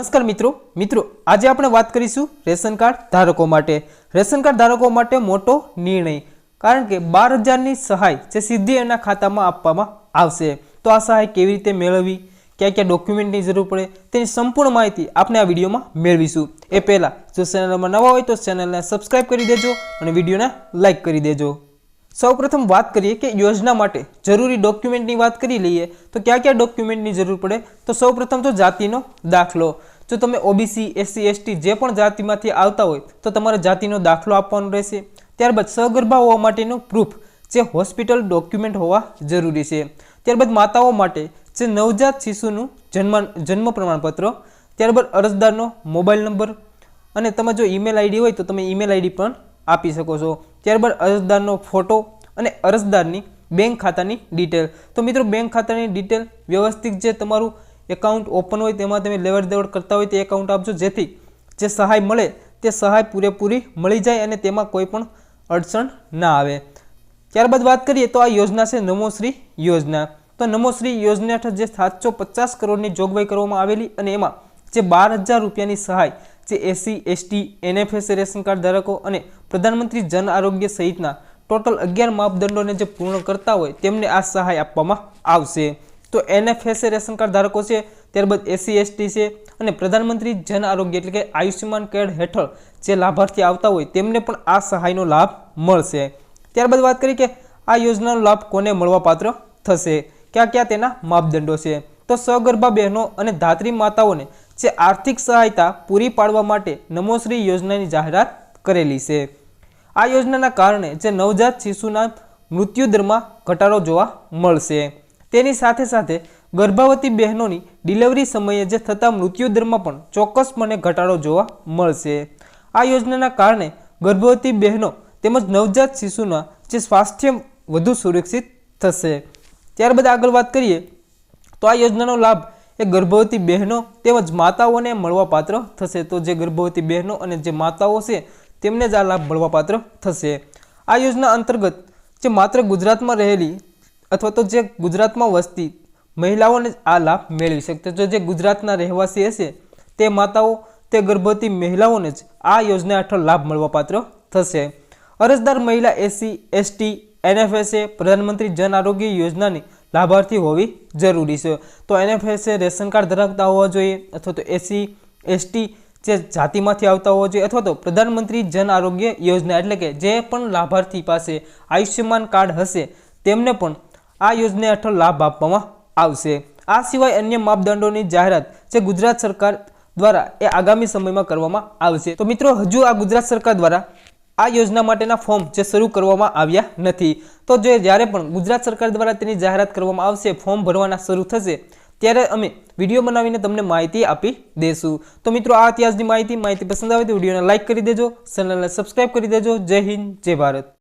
નમસ્કાર મિત્રો. મિત્રો, આજે આપણે વાત કરીશું રેશન કાર્ડ ધારકો માટે. રેશન કાર્ડ ધારકો માટે મોટો નિર્ણય, કારણ કે બાર હજારની સહાય જે સીધી એના ખાતામાં આપવામાં આવશે. તો આ સહાય કેવી રીતે મેળવવી? ક્યાં ક્યાં ડોક્યુમેન્ટની જરૂર પડે? તેની સંપૂર્ણ માહિતી આપણે આ વિડીયોમાં મેળવીશું. એ પહેલાં જો ચેનલમાં નવા હોય તો ચેનલને સબસ્ક્રાઈબ કરી દેજો અને વિડીયોને લાઇક કરી દેજો. સૌપ્રથમ વાત કરીએ કે યોજના માટે જરૂરી ડોક્યુમેન્ટની વાત કરી લઈએ, તો ક્યાં ક્યાં ડોક્યુમેન્ટની જરૂર પડે? તો સૌપ્રથમ તો જાતિનો દાખલો. જો તમે ઓબીસી એસસી એસટી જે પણ જાતિમાંથી આવતા હોય, તો તમારે જાતિનો દાખલો આપવાનો રહેશે. ત્યારબાદ સગર્ભા હોવા માટેનું પ્રૂફ જે હોસ્પિટલ ડોક્યુમેન્ટ હોવા જરૂરી છે. ત્યારબાદ માતાઓ માટે જે નવજાત શિશુનું જન્મ જન્મ પ્રમાણપત્ર, ત્યારબાદ અરજદારનો મોબાઈલ નંબર અને તમે જો ઈમેલ આઈડી હોય તો તમે ઈમેલ આઈડી પણ આપી શકો છો. ત્યારબાદ અરજદારનો ફોટો અને અરજદારની બેંક ખાતાની ડિટેલ તો મિત્રો, બેંક ખાતાની ડિટેલ વ્યવસ્થિત જે તમારું એકાઉન્ટ ઓપન હોય તેમાં તમે લેવડ દેવડ કરતા હોય તે એકાઉન્ટ આપજો. જેથી જે સહાય મળે તે સહાય પૂરેપૂરી મળી જાય અને તેમાં કોઈ પણ અડચણ ના આવે. ત્યારબાદ વાત કરીએ તો આ યોજના છે નમોશ્રી યોજના. તો નમોશ્રી યોજના હેઠળ જે સાતસો પચાસ કરોડની જોગવાઈ કરવામાં આવેલી અને એમાં જે બાર હજાર રૂપિયાની સહાય જે SC, ST, NFS ration card ધારકો અને પ્રધાનમંત્રી જન આરોગ્ય સહિતના ટોટલ અગિયાર માપદંડોને જે પૂર્ણ કરતા હોય તેમને આ સહાય આપવામાં આવશે. તો એનએફએસ રેશન કાર્ડ ધારકો છે, ત્યારબાદ એસસી, એસટી છે અને પ્રધાનમંત્રી જન આરોગ્ય એટલે કે આયુષ્યમાન કાર્ડ હેઠળ જે લાભાર્થી આવતા હોય તેમને પણ આ સહાયનો લાભ મળશે. ત્યારબાદ વાત કરીએ કે આ યોજનાનો લાભ કોને મળવાપાત્ર થશે? ક્યાં ક્યાં તેના માપદંડો છે? તો સગર્ભા બહેનો અને ધાત્રી માતાઓને જે આર્થિક સહાયતા પૂરી પાડવા માટે નમોશ્રી યોજનાની જાહેરાત કરેલી છે. આ યોજનાના કારણે જે નવજાત શિશુના મૃત્યુદરમાં ઘટાડો જોવા મળશે. તેની સાથે સાથે ગર્ભવતી બહેનોની ડિલિવરી સમયે જે થતા મૃત્યુદરમાં પણ ચોક્કસપણે ઘટાડો જોવા મળશે. આ યોજનાના કારણે ગર્ભવતી બહેનો તેમજ નવજાત શિશુના જે સ્વાસ્થ્ય વધુ સુરક્ષિત થશે. ત્યારબાદ આગળ વાત કરીએ તો આ યોજનાનો લાભ એ ગર્ભવતી બહેનો તેમજ માતાઓને મળવાપાત્ર થશે. તો જે ગર્ભવતી બહેનો અને જે માતાઓ છે, તેમને જ આ લાભ મળવાપાત્ર થશે. આ યોજના અંતર્ગત જે માત્ર ગુજરાતમાં રહેલી અથવા તો જે ગુજરાતમાં વસતી મહિલાઓને આ લાભ મેળવી શકશે જો જે ગુજરાતના રહેવાસી હશે, તે માતાઓ, તે ગર્ભવતી મહિલાઓને જ આ યોજના હેઠળ લાભ મળવાપાત્ર થશે. અરજદાર મહિલા એસસી, એસટી, એનએફએસએ, પ્રધાનમંત્રી જન આરોગ્ય યોજનાની લાભાર્થી હોવી જરૂરી છે. તો એનએફએસએ રેશન કાર્ડ ધરાવતા હોવા જોઈએ અથવા તો એસી, એસટી જે જાતિમાંથી આવતા હોવા જોઈએ અથવા તો પ્રધાનમંત્રી જન આરોગ્ય યોજના એટલે કે જે પણ લાભાર્થી પાસે આયુષ્યમાન કાર્ડ હશે, તેમને પણ આ યોજના હેઠળ લાભ આપવામાં આવશે. આ સિવાય અન્ય માપદંડોની જાહેરાત જે ગુજરાત સરકાર દ્વારા એ આગામી સમયમાં કરવામાં આવશે. તો મિત્રો, હજુ આ ગુજરાત સરકાર દ્વારા આ યોજના માટેના ફોર્મ જે શરૂ કરવામાં આવ્યા નથી. તો જે જ્યારે પણ ગુજરાત સરકાર દ્વારા તેની જાહેરાત કરવામાં આવશે, ફોર્મ ભરવાના શરૂ થશે, ત્યારે અમે વીડિયો બનાવીને તમને માહિતી આપી દેશું. તો મિત્રો, આ ઇતિહાસની માહિતી. માહિતી પસંદ આવે તો વિડીયોને લાઇક કરી દેજો, ચેનલને સબસ્ક્રાઇબ કરી દેજો. જય હિન્દ, જય ભારત.